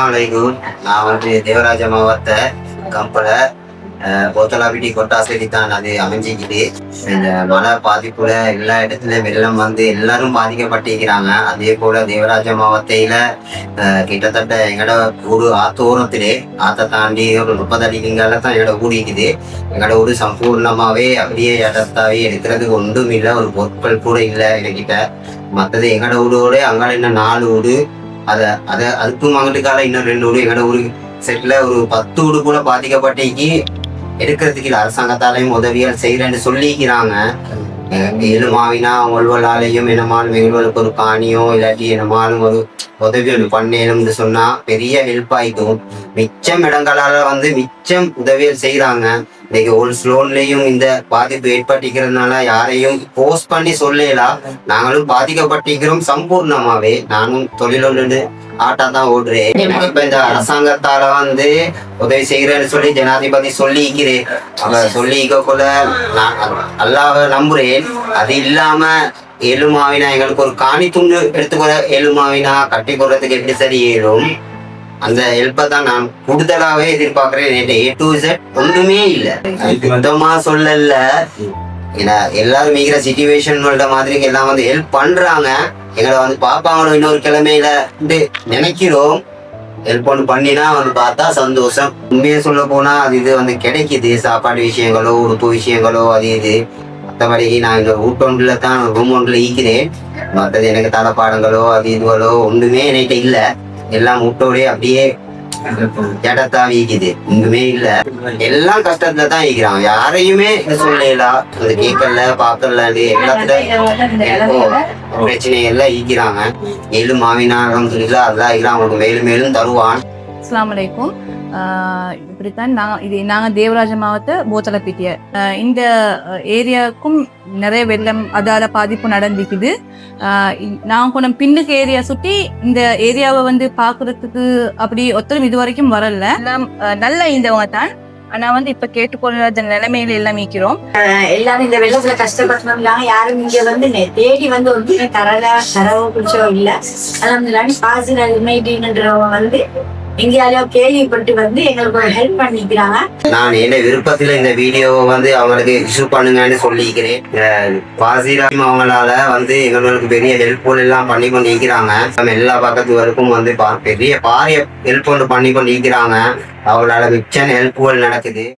அஸ்லாம் நான் வந்து தேவராஜ மாவட்ட கம்பளை போத்தலாபிட்டி கொட்டாசேரி தான் அது அமைஞ்சிக்கிது. இந்த மழை பாதிப்புல எல்லா இடத்துலையும் வெள்ளம் வந்து எல்லாரும் பாதிக்கப்பட்டிருக்கிறாங்க. அதே போல தேவராஜ மாவட்டத்தில கிட்டத்தட்ட எங்களோட ஊரு ஆத்தோரத்திலே ஆத்தை தாண்டி ஒரு முப்பது அடிக்குங்கால தான் எங்களோட கூடிக்குது எங்களோட ஊர் சம்பூர்ணமாவே அப்படியே இடத்தாவே எடுக்கிறதுக்கு ஒன்றும் இல்லை. ஒரு பொருட்கள் கூட இல்லை எங்ககிட்ட. மற்றது எங்களோட ஊரோட அங்கே என்ன நாலு ஊடு அத அதை அதுக்கும் அங்கிட்டுக்கால இன்னும் ரெண்டு ஊரு எங்களோட ஊரு செட்ல ஒரு பத்து ஊரு கூட பாதிக்கப்பட்டிக்கு எடுக்கிறதுக்கு இல்லை அரசாங்கத்தாலையும் உதவியால் செய்யறேன்னு சொல்லிக்கிறாங்க. எழுமாவினா ஒல்வலாலையும் என்னமாலும் எங்களுக்கு ஒரு காணியோ இல்லாட்டி என்னமாலும் ஒரு உதவி ஒன்று பண்ணேனும்னு சொன்னா பெரிய ஹெல்ப் ஆயிக்கும் மிச்சம் இடங்களால வந்து மிச்சம் உதவிகள் செய்யறாங்க இன்னைக்கு ஒரு ஸ்லோன்லயும் இந்த பாதிப்பு ஏற்பட்டிருக்கிறதுனால யாரையும் போஸ்ட் பண்ணி சொல்லலாம் நாங்களும் பாதிக்கப்பட்டிருக்கிறோம் சம்பூர்ணமாவே. நானும் தொழிலொன்று ஆட்டா தான் ஓடுறேன் இப்ப இந்த அரசாங்கத்தால வந்து உதவி செய்யறேன்னு சொல்லி ஜனாதிபதி சொல்லிக்கிறேன் அவ சொல்லிக்கக்குள்ள நான் அல்லாஹ் நம்புறேன். அது இல்லாம எலுமாவினா எங்களுக்கு ஒரு காணி துண்டு எடுத்துக்கொள்ள எலுமாவினா கட்டி கொடுறதுக்கு எப்படி சரி ஏறும் அந்த ஹெல்ப்பை தான் நான் கூடுதலாவே எதிர்பார்க்கிறேன் என்கிட்ட ஏ டு ஒன்றுமே இல்லை. சுத்தமா சொல்லல. ஏன்னா எல்லாரும் மிகிற சுச்சுவேஷன் மாதிரி எல்லாம் வந்து ஹெல்ப் பண்றாங்க. எங்களை வந்து பார்ப்பாங்களோ இன்னொரு கிழமையில நினைக்கிறோம். ஹெல்ப் ஒன்று பண்ணினா வந்து பார்த்தா சந்தோஷம். உண்மையை சொல்ல போனா அது இது வந்து கிடைக்குது. சாப்பாடு விஷயங்களோ உடுப்பு விஷயங்களோ அது இது. மற்றபடி நான் இங்க வீட்டொன்றுல தான் ரூம் ஒன்றில் ஈக்கிறேன் மற்றது எனக்கு தளப்பாடங்களோ அது இதுகளோ ஒன்றுமே என்கிட்ட இல்லை. எல்லாம் முட்டோடே அப்படியே ஜடத்தா வீக்குது. ஒன்றுமே இல்ல. எல்லாம் கஷ்டத்துல தான் வீக்கிறான் யாரையுமே இதை சொல்லலாம் அது கேட்கல பார்க்கல அது எல்லாத்துல பிரச்சனை எல்லாம் ஈக்கிறாங்க எள்ளு மாவினாரம் இல்ல அதெல்லாம் ஈக்கிறான் அவங்களுக்கு மேலும் மேலும் தருவான். அஸ்லாம் வலைக்கும் இப்படித்தான் நான் இது நாங்கள் தேவராஜ மாவட்ட போத்தலப்பிட்டிய இந்த ஏரியாவுக்கும் நிறைய வெள்ளம் அதால பாதிப்பு நடந்திருக்குது. ஆஹ் நான் கொஞ்சம் பின்னுக்கு ஏரியா சுற்றி இந்த ஏரியாவை வந்து பார்க்கறதுக்கு அப்படி ஒத்தரும் இது வரைக்கும் வரல. நல்ல இந்தவங்க நல்லா தான். ஆனா வந்து இப்ப கேட்டுக்கொள்ளாத நிலைமையில எல்லாம் மீக்கிறோம் எல்லாரும் இந்த வெள்ளத்துல கஷ்டப்பட்டவங்க யாரும் இங்க வந்து தேடி வந்து ஒன்றுமே தரல தரவோ பிடிச்சோ இல்ல. அலமதுல்லாண்டி பாசில் வந்து எங்கேயாலையோ கேள்விப்பட்டு வந்து எங்களுக்கு ஒரு ஹெல்ப் பண்ணிக்கிறாங்க. நான் என்ன விருப்பத்துல இந்த வீடியோவை வந்து அவங்களுக்கு இஷ்யூ பண்ணுங்கன்னு சொல்லிக்கிறேன். அஹ் பாசிராம் அவங்களால வந்து எங்களுக்கு பெரிய ஹெல்ப்ஃபுல் எல்லாம் பண்ணி கொண்டு இருக்கிறாங்க நம்ம எல்லா பக்கத்து வரைக்கும் வந்து பா- பெரிய பாரிய ஹெல்ப் ஒன்று பண்ணி கொண்டு இருக்கிறாங்க அவங்களால மிச்சம் ஹெல்ப்ஃபுல் நடக்குது.